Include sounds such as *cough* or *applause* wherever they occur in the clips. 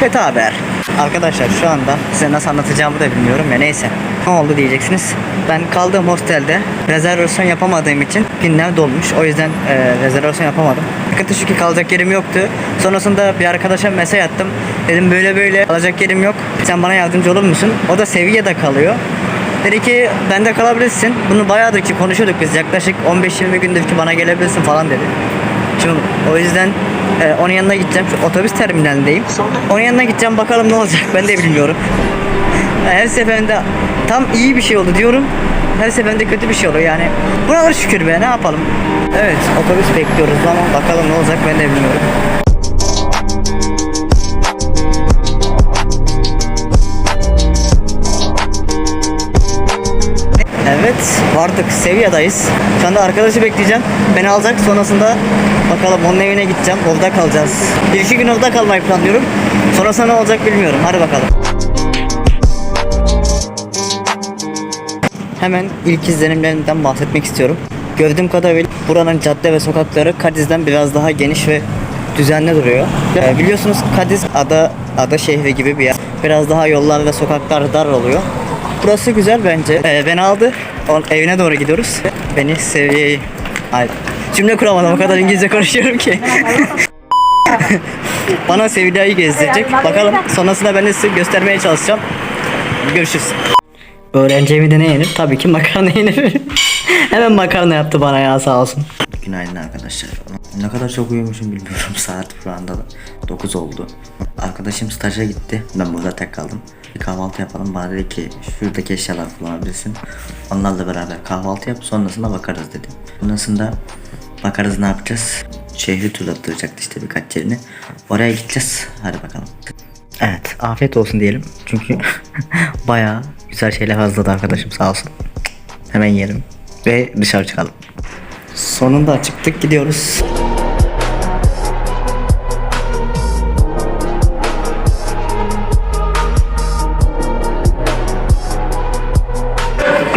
Kötü haber. Arkadaşlar şu anda size nasıl anlatacağımı da bilmiyorum ya neyse. Ne oldu diyeceksiniz. Ben kaldığım hostelde rezervasyon yapamadığım için günler dolmuş. O yüzden e, rezervasyon yapamadım. Sıkıntı şu ki kalacak yerim yoktu. Sonrasında bir arkadaşa mesaj attım. Dedim böyle böyle kalacak yerim yok. Sen bana yardımcı olur musun? O da Sevilla'da kalıyor. Dedi ki bende kalabilirsin. Bunu bayağıdır ki konuşuyorduk biz. Yaklaşık 15-20 gündür ki bana gelebilirsin falan dedi. Şimdi o yüzden e, onun yanına gideceğim. Şu otobüs terminalindeyim. Onun yanına gideceğim bakalım ne olacak ben de bilmiyorum. Her seferinde tam iyi bir şey oldu diyorum. Her seferinde kötü bir şey oluyor yani. Buna şükür be ne yapalım. Evet otobüs bekliyoruz ama bakalım ne olacak ben de bilmiyorum. Evet vardık Sevilla'dayız. Şu anda arkadaşı bekleyeceğim. Beni alacak sonrasında bakalım onun evine gideceğim. Orada kalacağız. Bir iki gün orada kalmayı planlıyorum. Sonrasında ne olacak bilmiyorum. Hadi bakalım. Hemen ilk izlenimlerinden bahsetmek istiyorum. Gördüğüm kadarıyla buranın cadde ve sokakları Kadiz'den biraz daha geniş ve düzenli duruyor. Ee, biliyorsunuz Kadiz ada ada şehri gibi bir yer. Biraz daha yollar ve sokaklar dar oluyor. Burası güzel bence. Ee, beni aldı. Evine doğru gidiyoruz. Beni seviyeye... Hayır. Cümle kuramadım o kadar İngilizce konuşuyorum ki. *laughs* Bana Sevilla'yı gezdirecek. Bakalım sonrasında ben de size göstermeye çalışacağım. Görüşürüz. Öğrenci evinde ne yenir? Tabii ki makarna *laughs* yenir. Hemen makarna yaptı bana ya sağ olsun. Günaydın arkadaşlar. Ne kadar çok uyumuşum bilmiyorum. *laughs* Saat şu anda da 9 oldu. Arkadaşım staja gitti. Ben burada tek kaldım. Bir kahvaltı yapalım. Dedi ki şuradaki eşyalar kullanabilirsin. Onlarla beraber kahvaltı yap. Sonrasında bakarız dedi. Sonrasında bakarız ne yapacağız. Şehri turlatıracaktı işte birkaç yerini. Oraya gideceğiz. Hadi bakalım. Evet afiyet olsun diyelim. Çünkü *laughs* bayağı güzel şeyler hazırladı arkadaşım sağ olsun. Hemen yiyelim ve dışarı çıkalım. Sonunda çıktık gidiyoruz.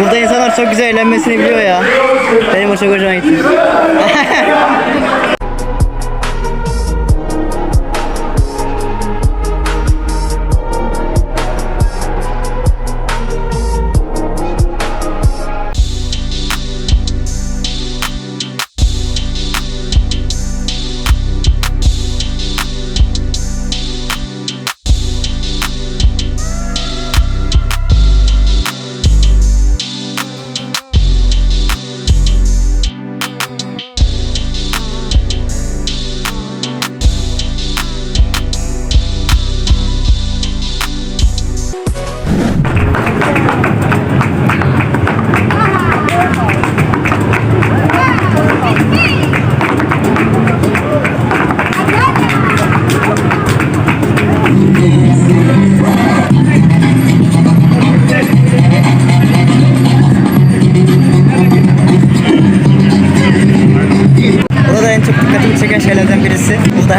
Burada insanlar çok güzel eğlenmesini biliyor ya. Benim o çok hoşuma gitti. *laughs*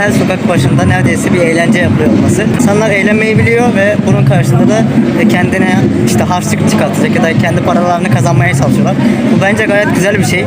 her sokak başında neredeyse bir eğlence yapılıyor olması. İnsanlar eğlenmeyi biliyor ve bunun karşılığında da kendine işte harçlık çıkartacak ya da kendi paralarını kazanmaya çalışıyorlar. Bu bence gayet güzel bir şey.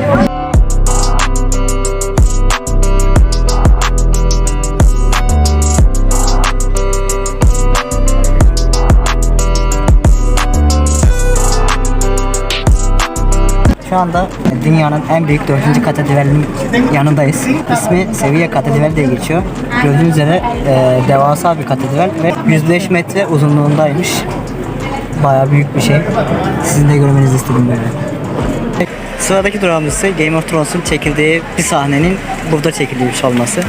Şu anda dünyanın en büyük 4. katedralinin yanındayız. İsmi Sevilla Katedrali diye geçiyor. Gördüğünüz üzere e, devasa bir katedral ve 105 metre uzunluğundaymış. Bayağı büyük bir şey. Sizin de görmenizi istedim böyle. Sıradaki durağımız ise Game of Thrones'un çekildiği bir sahnenin burada çekilmiş olması.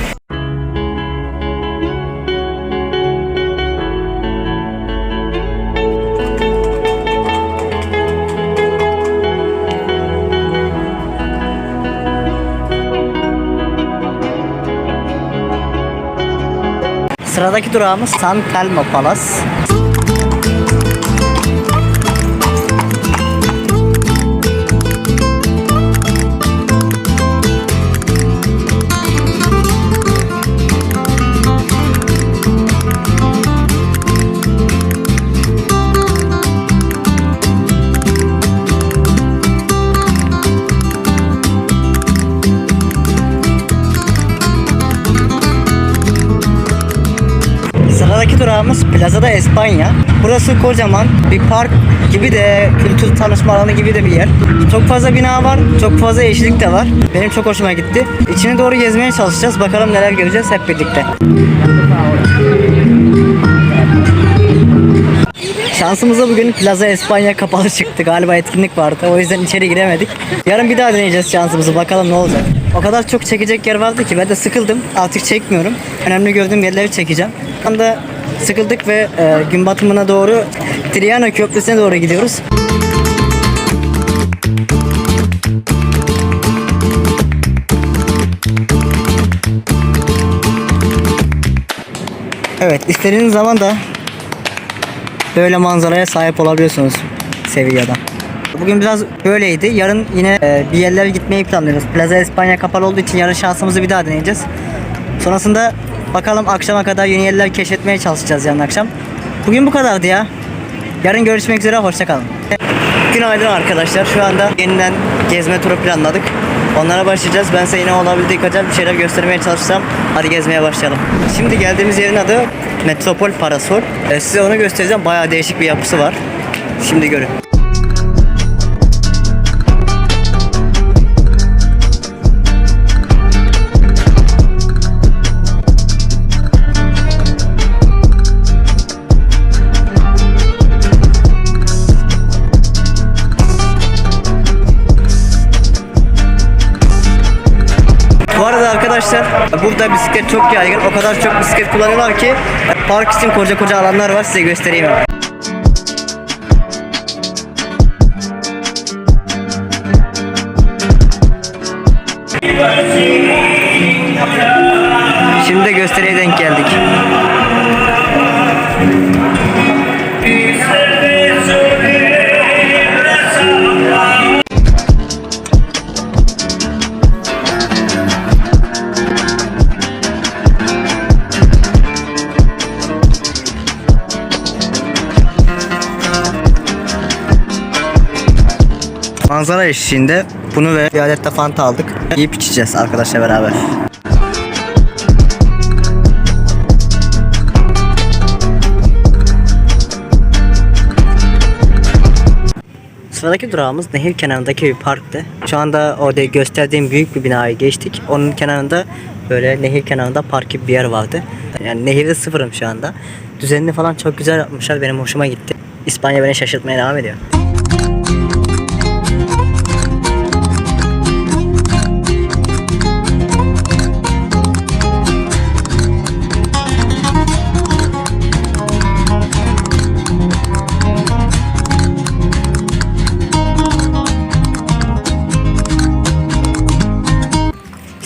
Sıradaki durağımız San Telmo Palace. Durağımız Plazada Espanya. Burası kocaman bir park gibi de kültür tanışma alanı gibi de bir yer. Çok fazla bina var, çok fazla yeşillik de var. Benim çok hoşuma gitti. İçine doğru gezmeye çalışacağız. Bakalım neler göreceğiz hep birlikte. Şansımıza bugün Plaza Espanya kapalı çıktı. Galiba etkinlik vardı. O yüzden içeri giremedik. Yarın bir daha deneyeceğiz şansımızı. Bakalım ne olacak. O kadar çok çekecek yer vardı ki ben de sıkıldım. Artık çekmiyorum. Önemli gördüğüm yerleri çekeceğim. Şu anda sıkıldık ve e, gün batımına doğru Triana Köprüsü'ne doğru gidiyoruz. Evet istediğiniz zaman da böyle manzaraya sahip olabiliyorsunuz Sevilla'da. Bugün biraz böyleydi. Yarın yine e, bir yerlere gitmeyi planlıyoruz. Plaza Espanya kapalı olduğu için yarın şansımızı bir daha deneyeceğiz. Sonrasında bakalım akşama kadar yeni yerler keşfetmeye çalışacağız yarın akşam. Bugün bu kadardı ya. Yarın görüşmek üzere. Hoşçakalın. Günaydın arkadaşlar. Şu anda yeniden gezme turu planladık. Onlara başlayacağız. Ben size yine olabildiği kadar bir şeyler göstermeye çalışacağım. Hadi gezmeye başlayalım. Şimdi geldiğimiz yerin adı Metropol Parasol. Ee, size onu göstereceğim. Bayağı değişik bir yapısı var. Şimdi görün. Burada bisiklet çok yaygın. O kadar çok bisiklet kullanıyorlar ki park için koca koca alanlar var. Size göstereyim. Manzara eşliğinde bunu ve bir adet de fanta aldık. Yiyip içeceğiz arkadaşlar beraber. Sıradaki durağımız nehir kenarındaki bir parktı. Şu anda orada gösterdiğim büyük bir binayı geçtik. Onun kenarında böyle nehir kenarında park gibi bir yer vardı. Yani nehirde sıfırım şu anda. Düzenini falan çok güzel yapmışlar. Benim hoşuma gitti. İspanya beni şaşırtmaya devam ediyor.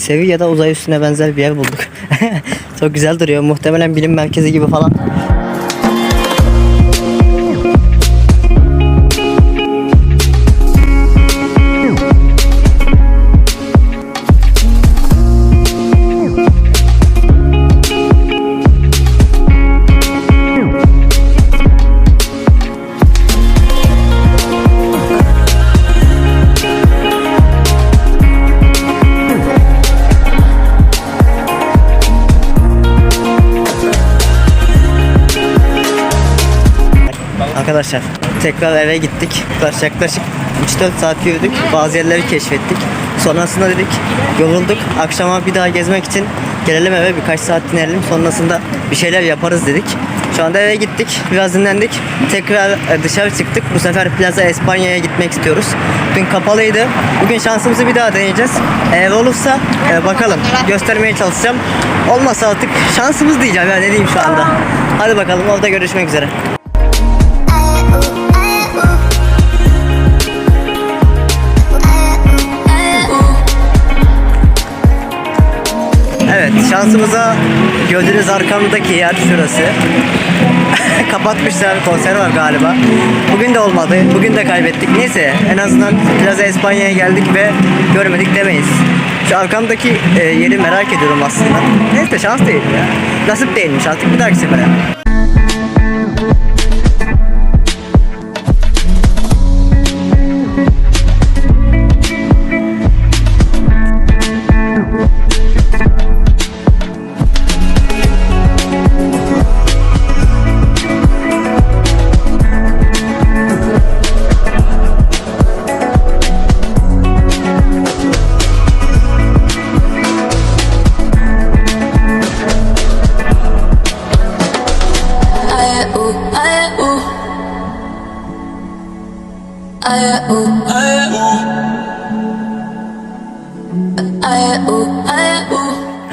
Sevilla'da uzay üstüne benzer bir yer bulduk. *laughs* Çok güzel duruyor. Muhtemelen bilim merkezi gibi falan. Arkadaşlar tekrar eve gittik. Yaklaşık- Yaklaşık 3-4 saat yürüdük. Bazı yerleri keşfettik. Sonrasında dedik yorulduk. Akşama bir daha gezmek için gelelim eve birkaç saat dinlenelim. Sonrasında bir şeyler yaparız dedik. Şu anda eve gittik. Biraz dinlendik. Tekrar e, dışarı çıktık. Bu sefer Plaza Espanya'ya gitmek istiyoruz. Dün kapalıydı. Bugün şansımızı bir daha deneyeceğiz. Eğer olursa e, bakalım göstermeye çalışacağım. Olmasa artık şansımız diyeceğim ya ne diyeyim şu anda. Hadi bakalım orada görüşmek üzere. Şansımıza gördüğünüz arkamdaki yer şurası. *laughs* Kapatmışlar konser var galiba. Bugün de olmadı. Bugün de kaybettik. Neyse en azından Plaza Espanya'ya geldik ve görmedik demeyiz. Şu arkamdaki e, yeri merak ediyorum aslında. Neyse şans değil ya. Nasip değilmiş artık bir dahaki sefere.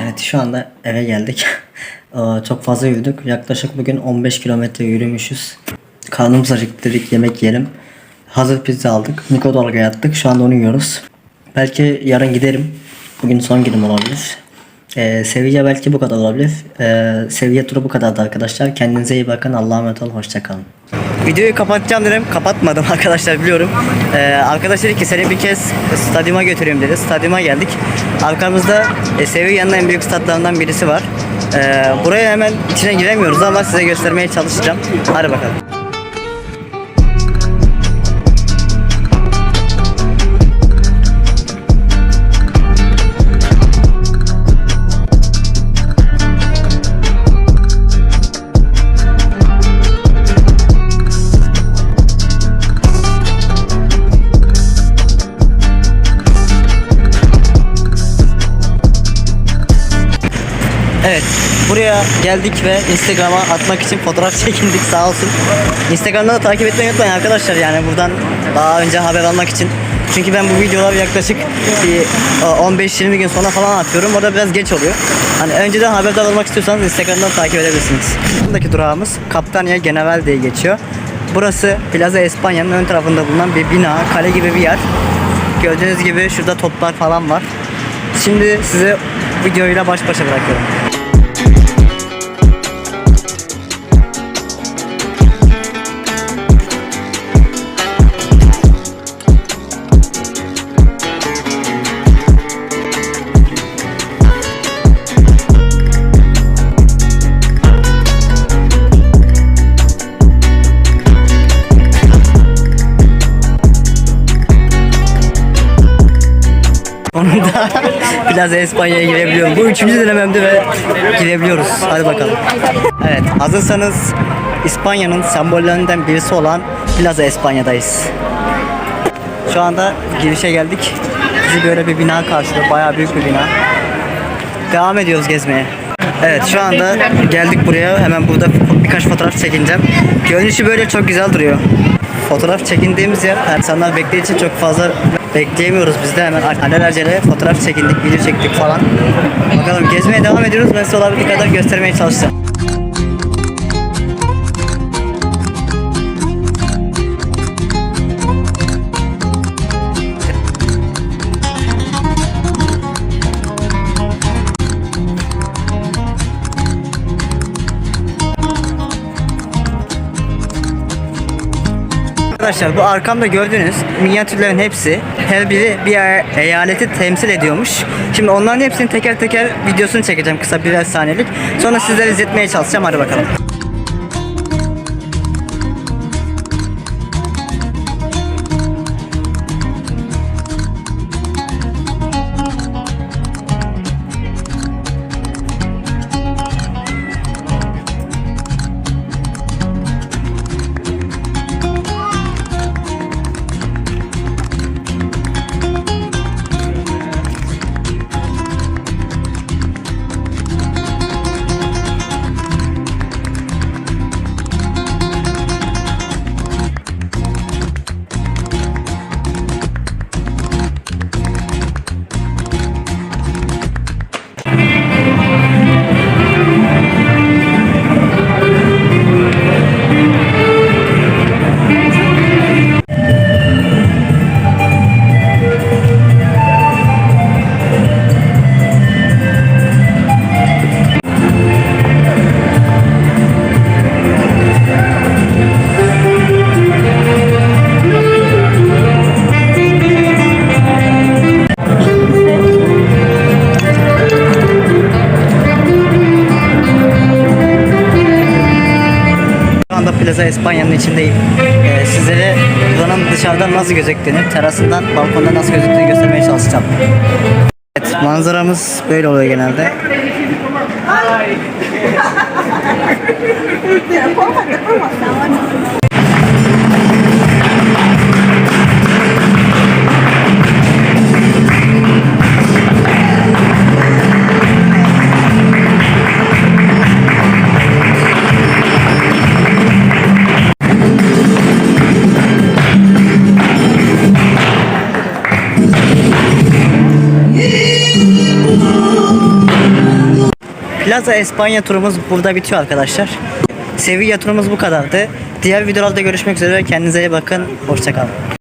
Evet şu anda eve geldik. *laughs* Çok fazla yürüdük. Yaklaşık bugün 15 kilometre yürümüşüz. Karnımız acıktı dedik yemek yiyelim. Hazır pizza aldık. Mikrodalga yattık. Şu anda onu yiyoruz. Belki yarın giderim. Bugün son günüm olabilir. Ee, seviye belki bu kadar olabilir. Ee, seviye turu bu kadardı arkadaşlar. Kendinize iyi bakın. Allah'a emanet olun. Hoşçakalın. Videoyu kapatacağım dedim. Kapatmadım *laughs* arkadaşlar biliyorum. Ee, arkadaş dedi ki seni bir kez stadyuma götüreyim dedi. Stadyuma geldik. Arkamızda e, Sevilla'nın en büyük statlarından birisi var. Ee, buraya hemen içine giremiyoruz ama size göstermeye çalışacağım. Hadi bakalım. Buraya geldik ve Instagram'a atmak için fotoğraf *laughs* çekindik sağ olsun. Instagram'da da takip etmeyi unutmayın arkadaşlar yani buradan daha önce haber almak için. Çünkü ben bu videoları yaklaşık bir e, 15-20 gün sonra falan atıyorum. O da biraz geç oluyor. Hani önceden haberdar olmak istiyorsanız Instagram'dan takip edebilirsiniz. Buradaki durağımız Capitania General diye geçiyor. Burası Plaza Espanya'nın ön tarafında bulunan bir bina, kale gibi bir yer. Gördüğünüz gibi şurada toplar falan var. Şimdi size videoyla baş başa bırakıyorum. Plaza Espanya'ya girebiliyorum. Bu üçüncü denememdi ve girebiliyoruz. Hadi bakalım. Evet hazırsanız İspanya'nın sembollerinden birisi olan Plaza Espanya'dayız. Şu anda girişe geldik. Bizi böyle bir bina karşılıyor. Bayağı büyük bir bina. Devam ediyoruz gezmeye. Evet şu anda geldik buraya. Hemen burada birkaç fotoğraf çekineceğim. Görünüşü böyle çok güzel duruyor. Fotoğraf çekindiğimiz yer insanlar beklediği için çok fazla bekleyemiyoruz biz de hemen alelacele fotoğraf çekindik, video çektik falan. Bakalım gezmeye devam ediyoruz. Ben size olabildiği kadar göstermeye çalışacağım. Arkadaşlar bu arkamda gördüğünüz minyatürlerin hepsi her biri bir eyaleti temsil ediyormuş. Şimdi onların hepsini teker teker videosunu çekeceğim kısa birer saniyelik. Sonra sizlere izletmeye çalışacağım. Hadi bakalım. anda Plaza Espanya'nın içindeyim. Ee, sizlere buranın dışarıdan nasıl gözüktüğünü, terasından, balkondan nasıl gözüktüğünü göstermeye çalışacağım. Evet, manzaramız böyle oluyor genelde. *laughs* Plaza Espanya turumuz burada bitiyor arkadaşlar. Sevilla turumuz bu kadardı. Diğer videolarda görüşmek üzere. Kendinize iyi bakın. Hoşçakalın.